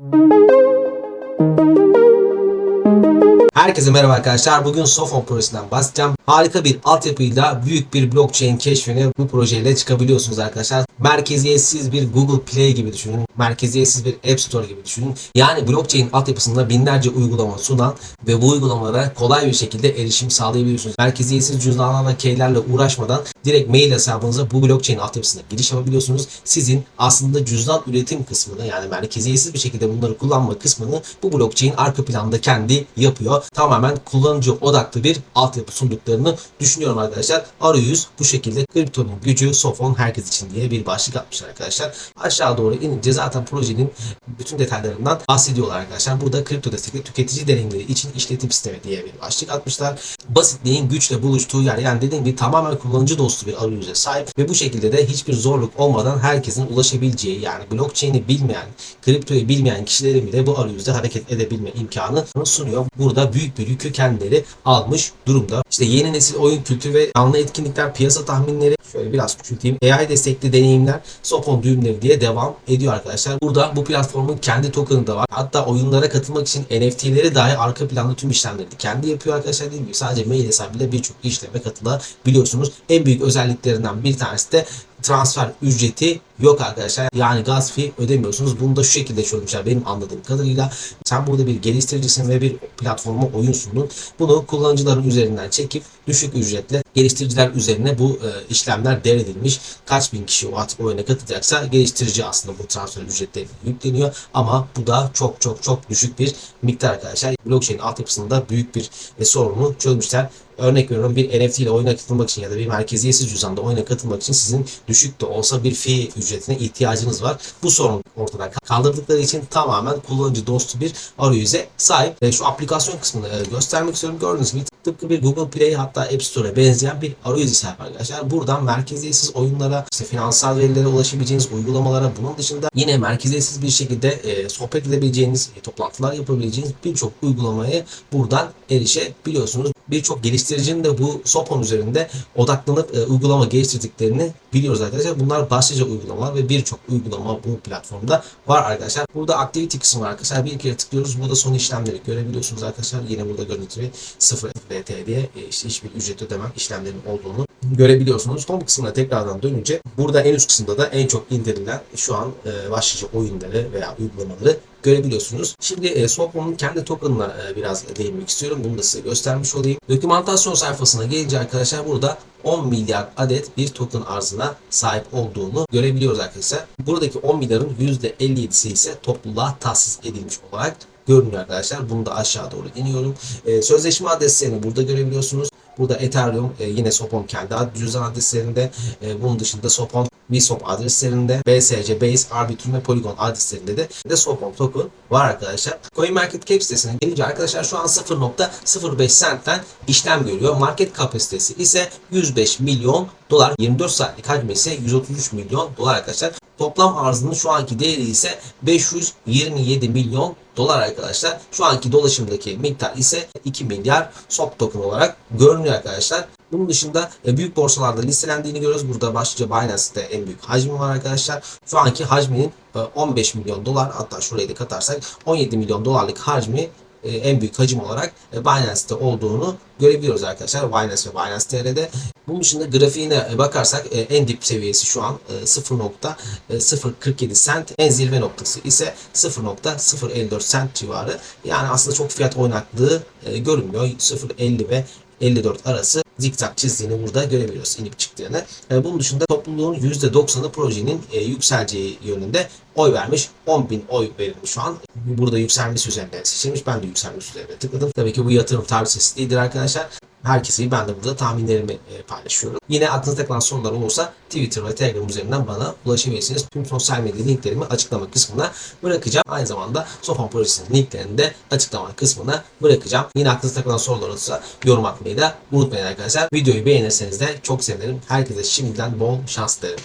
Thank you. Herkese merhaba arkadaşlar. Bugün Sofon projesinden bahsedeceğim. Harika bir altyapıyla büyük bir blockchain keşfini bu projeyle çıkabiliyorsunuz arkadaşlar. Merkeziyetsiz bir Google Play gibi düşünün. Merkeziyetsiz bir App Store gibi düşünün. Yani blockchain altyapısında binlerce uygulama sunan ve bu uygulamalara kolay bir şekilde erişim sağlayabiliyorsunuz. Merkeziyetsiz cüzdanlarla, keylerle uğraşmadan direkt mail hesabınıza bu blockchain altyapısına giriş yapabiliyorsunuz. Sizin aslında cüzdan üretim kısmını yani merkeziyetsiz bir şekilde bunları kullanma kısmını bu blockchain arka planda kendi yapıyor. Tamamen kullanıcı odaklı bir altyapı sunduklarını düşünüyorum arkadaşlar. Arayüz bu şekilde kriptonun gücü Sofon herkes için diye bir başlık atmışlar arkadaşlar. Aşağı doğru inince zaten projenin bütün detaylarından bahsediyorlar arkadaşlar. Burada kripto destekli tüketici deneyimleri için işletim sistemi diye bir başlık atmışlar. Basitliğin güçle buluştuğu yer yani dediğim gibi tamamen kullanıcı dostu bir arayüze sahip ve bu şekilde de hiçbir zorluk olmadan herkesin ulaşabileceği yani blockchain'i bilmeyen, kriptoyu bilmeyen kişilerin bile bu arayüzde hareket edebilme imkanı sunuyor. Burada büyük bir yükü kendileri almış durumda. İşte yeni nesil oyun kültürü ve canlı etkinlikler, piyasa tahminleri, şöyle biraz küçülteyim. AI destekli deneyimler, Sopon düğümleri diye devam ediyor arkadaşlar. Burada bu platformun kendi token'ı da var. Hatta oyunlara katılmak için NFT'leri dahi arka planda tüm işlemleri kendi yapıyor arkadaşlar. Dediğim gibi sadece mail hesabıyla birçok işleme katılabiliyorsunuz. En büyük özelliklerinden bir tanesi de transfer ücreti yok arkadaşlar. Yani gaz fee ödemiyorsunuz. Bunu da şu şekilde çözmüşler benim anladığım kadarıyla. Sen burada bir geliştiricisin ve bir platforma oyun sundun. Bunu kullanıcıların üzerinden çekip düşük ücretle geliştiriciler üzerine bu e, işlemler devredilmiş. Kaç bin kişi o artık oyuna katılacaksa geliştirici aslında bu transfer ücretleri yükleniyor. Ama bu da çok çok çok düşük bir miktar arkadaşlar. Blockchain altyapısında büyük bir e, sorunu çözmüşler. Örnek veriyorum bir NFT ile oyuna katılmak için ya da bir merkeziyetsiz cüzdanda oyuna katılmak için sizin düşük de olsa bir fee ücretine ihtiyacınız var. Bu sorun ortadan kaldırdıkları için tamamen kullanıcı dostu bir arayüze sahip. E, şu aplikasyon kısmını e, göstermek istiyorum. Gördüğünüz gibi tıpkı bir Google Play hatta App Store'a benzeyen bir arayüze sahip arkadaşlar. Buradan merkeziyetsiz oyunlara, işte finansal verilere ulaşabileceğiniz uygulamalara bunun dışında yine merkeziyetsiz bir şekilde e, sohbet edebileceğiniz, e, toplantılar yapabileceğiniz birçok uygulamaya buradan erişebiliyorsunuz. Birçok geliştiricinin de bu Sopon üzerinde odaklanıp e, uygulama geliştirdiklerini biliyoruz arkadaşlar. Bunlar başlıca uygulamalar ve birçok uygulama bu platformda var arkadaşlar. Burada activity kısmı var arkadaşlar. Bir kere tıklıyoruz. Burada son işlemleri görebiliyorsunuz arkadaşlar. Yine burada görüntü 0 BT diye e, işte hiçbir ücret ödemem işlemlerin olduğunu görebiliyorsunuz. Home kısmına tekrardan dönünce burada en üst kısımda da en çok indirilen şu an e, başlıca oyunları veya uygulamaları görebiliyorsunuz. Şimdi e, Sopon'un kendi token'ına e, biraz değinmek istiyorum. Bunu da size göstermiş olayım. Dokümantasyon sayfasına gelince arkadaşlar burada 10 milyar adet bir token arzına sahip olduğunu görebiliyoruz arkadaşlar. Buradaki 10 milyarın %57'si ise topluluğa tahsis edilmiş olarak görünüyor arkadaşlar. Bunu da aşağı doğru iniyorum. E, sözleşme adreslerini burada görebiliyorsunuz. Burada Ethereum e, yine Sopon kendi cüzdan adreslerinde. E, bunun dışında Sopon Vswap adreslerinde, BSC, Base, Arbitrum ve Polygon adreslerinde de, de Sopon token var arkadaşlar. CoinMarketCap sitesine gelince arkadaşlar şu an 0.05 centten işlem görüyor. Market kapasitesi ise 105 milyon dolar. 24 saatlik hacmi ise 133 milyon dolar arkadaşlar. Toplam arzının şu anki değeri ise 527 milyon dolar arkadaşlar. Şu anki dolaşımdaki miktar ise 2 milyar SOP token olarak görünüyor arkadaşlar. Bunun dışında e, büyük borsalarda listelendiğini görüyoruz. Burada başlıca Binance'de en büyük hacmi var arkadaşlar. Şu anki hacminin e, 15 milyon dolar hatta şurayı da katarsak 17 milyon dolarlık hacmi e, en büyük hacim olarak e, Binance'te olduğunu görebiliyoruz arkadaşlar. Binance ve Binance TR'de. Bunun dışında grafiğine e, bakarsak e, en dip seviyesi şu an e, 0.047 cent. En zirve noktası ise 0.054 cent civarı. Yani aslında çok fiyat oynaklığı e, görünmüyor. 0.50 ve 54 arası zikzak çizdiğini burada görebiliyoruz inip çıktığını. E, bunun dışında topluluğun %90'ı projenin e, yükseleceği yönünde oy vermiş. 10 bin oy verilmiş şu an. Burada yükselmesi üzerine seçilmiş. Ben de yükselmesi üzerine tıkladım. Tabii ki bu yatırım tavsiyesi değildir arkadaşlar. Herkese ben de burada tahminlerimi e, paylaşıyorum. Yine aklınızda kalan sorular olursa Twitter ve Telegram üzerinden bana ulaşabilirsiniz. Tüm sosyal medya linklerimi açıklama kısmına bırakacağım. Aynı zamanda Sofon Projesi'nin linklerini de açıklama kısmına bırakacağım. Yine aklınızda kalan sorular olursa yorum atmayı da unutmayın arkadaşlar. Videoyu beğenirseniz de çok sevinirim. Herkese şimdiden bol şans dilerim.